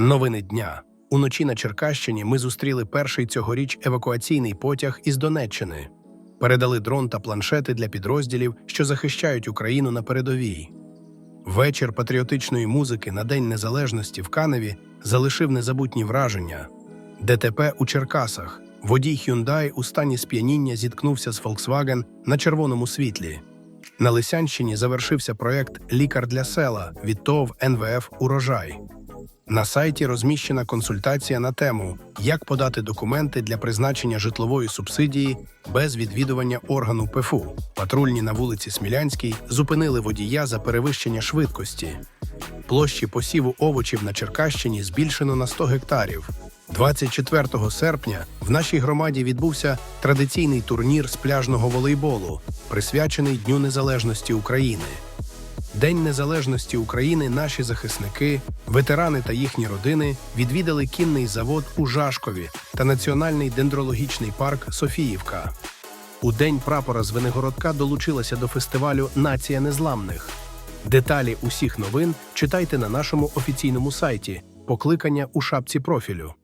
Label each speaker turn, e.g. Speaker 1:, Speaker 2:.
Speaker 1: Новини дня. Уночі на Черкащині ми зустріли перший цьогоріч евакуаційний потяг із Донеччини. Передали дрон та планшети для підрозділів, що захищають Україну на передовій. Вечір патріотичної музики на День Незалежності в Каневі залишив незабутні враження. ДТП у Черкасах. Водій Hyundai у стані сп'яніння зіткнувся з Volkswagen на червоному світлі. На Лисянщині завершився проєкт Лікар для села від ТОВ НВФ Урожай. На сайті розміщена консультація на тему, як подати документи для призначення житлової субсидії без відвідування органу ПФУ. Патрульні на вулиці Смілянській зупинили водія за перевищення швидкості. Площі посіву овочів на Черкащині збільшено на 100 гектарів. 24 серпня в нашій громаді відбувся традиційний турнір з пляжного волейболу, присвячений Дню Незалежності України. День Незалежності України наші захисники, ветерани та їхні родини відвідали кінний завод у Жашкові та Національний дендрологічний парк Софіївка. У день прапора з Венегородка долучилася до фестивалю Нація незламних. Деталі усіх новин читайте на нашому офіційному сайті, покликання у шапці профілю.